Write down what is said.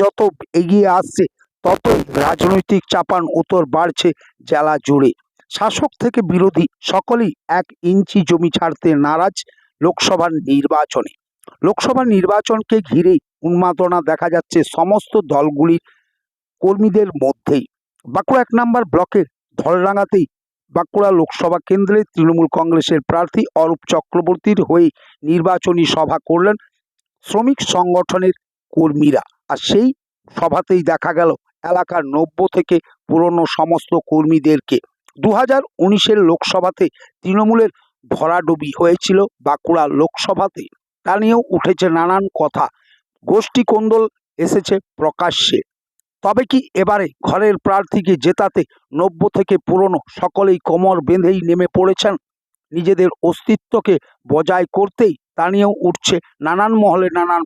যত এগিয়ে আসছে, ততই রাজনৈতিক চাপান উত্তর বাড়ছে জেলা জুড়ে। শাসক থেকে বিরোধী সকলেই এক ইঞ্চি জমি ছাড়তে নারাজ লোকসভার নির্বাচনে। লোকসভা নির্বাচনকে ঘিরেই উন্মাদনা দেখা যাচ্ছে সমস্ত দলগুলির কর্মীদের মধ্যেই। বাঁকুড়া এক নম্বর ব্লকের ধলডাঙ্গাতেই বাঁকুড়া লোকসভা কেন্দ্রে তৃণমূল কংগ্রেসের প্রার্থী অরূপ চক্রবর্তীর হয়ে নির্বাচনী সভা করলেন শ্রমিক সংগঠনের কর্মীরা। আর সেই সভাতেই দেখা গেল, এলাকার নব্য থেকে পুরনো সমস্ত কর্মীদেরকে। দু হাজার উনিশের লোকসভাতে তৃণমূলের ভরাডুবি হয়েছিল বাঁকুড়া লোকসভাতে। তা নিয়েও উঠেছে নানান কথা। গোষ্ঠী কোন্দল এসেছে প্রকাশ্যে। তবে কি এবারে ঘরের প্রার্থীকে জেতাতে নব্য থেকে পুরনো সকলেই কোমর বেঁধেই নেমে পড়েছেন? নিজেদের অস্তিত্বকে বজায় করতেই তা নিয়েও উঠছে নানান মহলে নানান